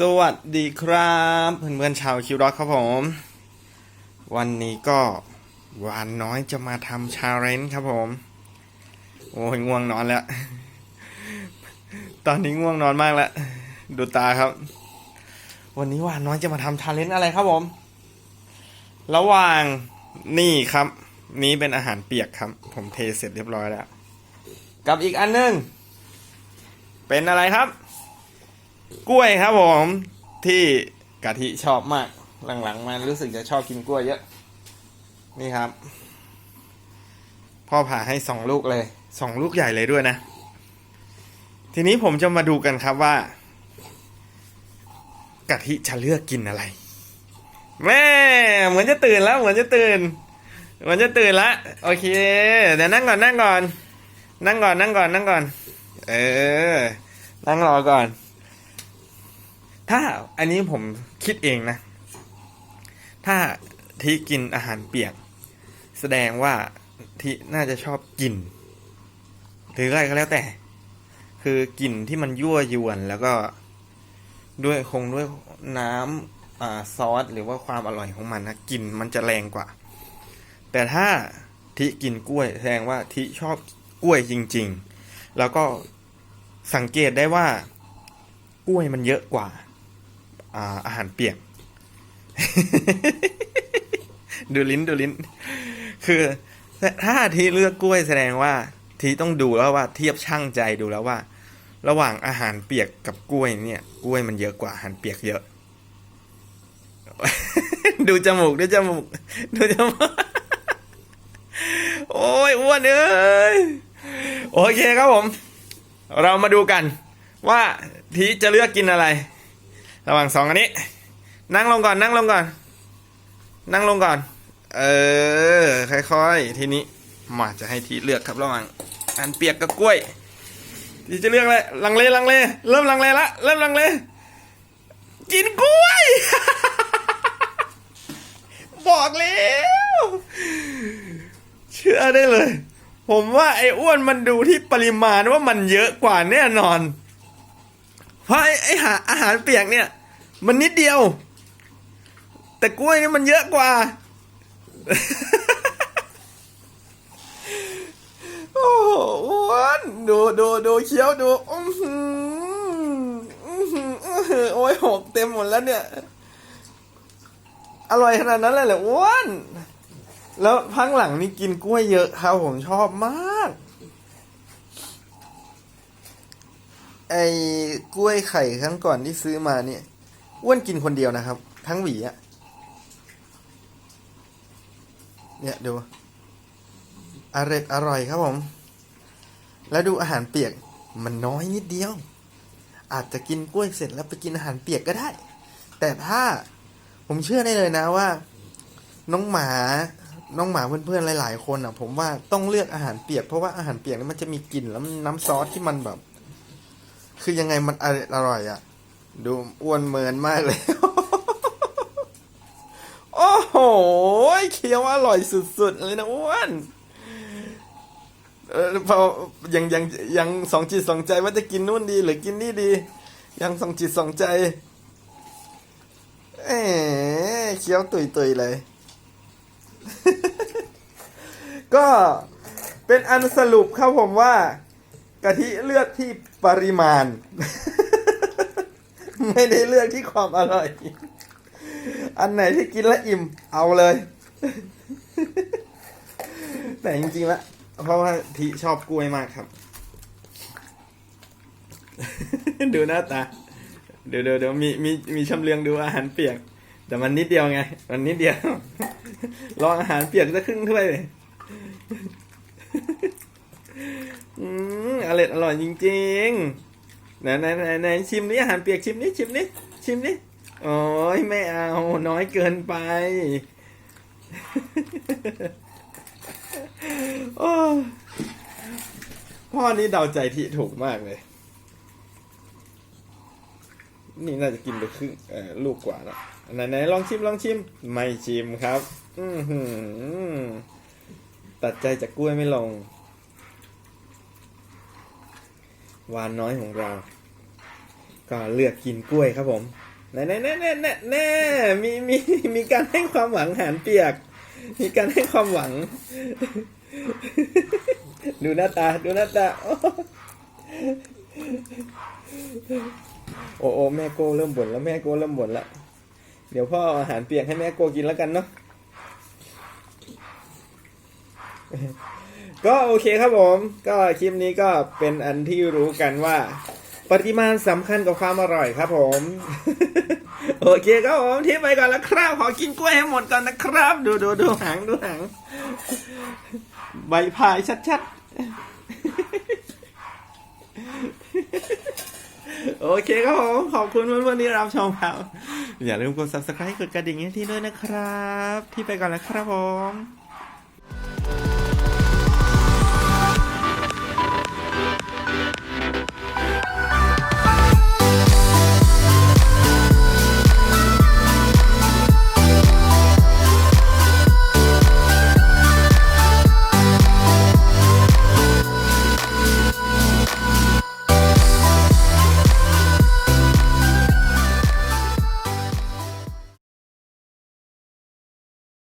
สวัสดีครับ เพื่อนๆชาวคิวร็อกครับผม วันนี้ก็หวานน้อยจะมาทำชาเลนจ์ครับผม โอ้ยง่วงนอนแล้ว ตอนนี้ง่วงนอนมากแล้ว ดูตาครับ วันนี้หวานน้อยจะมาทำชาเลนจ์อะไรครับผม ระหว่างนี่ครับ นี้เป็นอาหารเปียกครับ ผมเทเสร็จเรียบร้อยแล้ว กับอีกอันหนึง เป็นอะไรครับ กล้วยครับผมที่กะทิชอบมาก หลังๆมันรู้สึกจะชอบกินกล้วยเยอะ นี่ครับ พ่อผ่าให้สองลูกเลยสองลูกใหญ่เลยด้วยนะ ทีนี้ผมจะมาดูกันครับว่ากะทิจะเลือกกินอะไร แม่เหมือนจะตื่นแล้ว เหมือนจะตื่นเหมือนจะตื่นละโอเคเดี๋ยวนั่งก่อนนั่งก่อน นั่งก่อนนั่งก่อนนั่งก่อน เออ นั่งรอก่อน ถ้าอันนี้ผมคิดเองนะ ถ้าทีกินอาหารเปียก แสดงว่าทีน่าจะชอบกลิ่นหรืออะไรก็แล้วแต่ คือกลิ่นที่มันยั่วยวนแล้วก็ด้วยคงด้วยน้ำอซอสหรือว่าความอร่อยของมันนะกลิ่นมันจะแรงกว่า แต่ถ้าทิกินกล้วยแสดงว่าทิชอบกล้วยจริง ๆ แล้วก็สังเกตได้ว่ากล้วยมันเยอะกว่า อาอาหารเปียก ดูลิ้นดูลิ้น คือถ้าทีเลือกกล้วยแสดงว่าทีต้องดูแล้วว่าเทียบช่างใจดูแล้วว่า ระหว่างอาหารเปียกกับกล้วยเนี่ย กล้วยมันเยอะกว่าอาหารเปียกเยอะ ดูจมูกดูจมูกดูจมูกโอ้ยอ้วนเอ้ยโอเคครับผม เรามาดูกันว่าทีจะเลือกกินอะไร ระหว่างสองอันนี้ นั่งลงก่อนนั่งลงก่อน นั่งลงก่อน เออค่อยๆ ทีนี้มาจะให้ทีเลือกครับระหว่างอันเปียกกับกล้วยทีจะเลือกอะไรลังเลลังเล เริ่มลังเลละเริ่มลังเล กินกล้วย บอกแล้วเชื่อได้เลย ผมว่าไอ้อ้วนมันดูที่ปริมาณว่ามันเยอะกว่าแน่นอน เพราะไอ้หาอาหารเปียกเนี่ย มันนิดเดียว แต่กล้วยนี่มันเยอะกว่า โอ้โหวนดูดูดูเคี้ยวดูอื้อหืออื้อหืออื้อหือโอ้ยหกเต็มหมดแล้วเนี่ย อร่อยขนาดนั้นเลยเหรออ้วนแล้วพังหลังนี่กินกล้วยเยอะครับผมชอบมาก ไอ้กล้วยไข่ครั้งก่อนที่ซื้อมาเนี่ยอ้วนกินคนเดียวนะครับ ทั้งหวีอะเนี่ยดูอร่อยอร่อยครับผม แล้วดูอาหารเปียกมันน้อยนิดเดียว อาจจะกินกล้วยเสร็จแล้วไปกินอาหารเปียกก็ได้ แต่ถ้าผมเชื่อได้เลยนะว่า น้องหมาน้องหมาเพื่อนๆหลาย ๆ คนอะ ผมว่าต้องเลือกอาหารเปียกเพราะว่าอาหารเปียกนี่มันจะมีกลิ่นแล้วน้ำซอสที่มันแบบ คือยังไงมันอร่อยอร่อยอะ ดูอ้วนเมินมากเลย โอ้โหเคี้ยวอร่อยสุดๆเลยนะอ้วนเออพอยังยังยังสองจิตสองใจว่าจะกินนู่นดี หรือกินนี่ดี ยังสองจิตสองใจ เอ๋เคี้ยวตุยตุยๆเลย ก็เป็นอันสรุปครับผมว่า กะทิเลือกที่ปริมาณ ไม่ได้เลือกที่ความอร่อย อันไหนที่กินแล้วอิ่ม เอาเลย แต่จริงๆแล้วเพราะว่าทีชอบกล้วยมากครับ ดูหน้าตา เดี๋ยวเดี๋ยวมีมีมีชำเลืองดูอาหารเปียก แต่มันนิดเดียวไง มันนิดเดียว ลองอาหารเปียกสักครึ่งถ้วยเลย อืม อร่อยอร่อยจริงๆไหนไหนไหนไหนชิมนี่อาหารเปียกชิมนี่ชิมนี่ชิมนี่โอ้ยไม่เอาน้อยเกินไป โอ้พ่อนี่เดาใจที่ถูกมากเลย นี่น่าจะกินไปครึ่งลูกกว่าแล้วไหนไหนลองชิมลองชิม ไม่ชิมครับ อืตัดใจจากกล้วยไม่ลง วานน้อยของเรา ก็เลือกกินกล้วยครับผมแน่แน่แน่แน่แน่แน่มีมีมีการให้ความหวังหานเปียก มีการให้ความหวัง ดูหน้าตา ดูหน้าตา โอ้โอ้แม่โก้เริ่มบ่นแล้วแม่โก้เริ่มบ่นแล้วเดี๋ยวพ่อเอาอาหารเปียกให้แม่โก้กินแล้วกันเนาะ ก็โอเคครับผม ก็คลิปนี้ก็เป็นอันที่รู้กันว่า ปริมาณสำคัญกับความอร่อยครับผม โอเคครับผมที่ไปก่อนแล้วครับ ขอกินกล้วยให้หมดก่อนนะครับ ดูดูดูหางดูหาง ใบพายชัดๆ โอเคครับผม ขอบคุณเพื่อนๆที่รับชมครับ อย่าลืมกด subscribe กดกระดิ่งให้ที่ด้วยนะครับ ที่ไปก่อนแล้วครับผม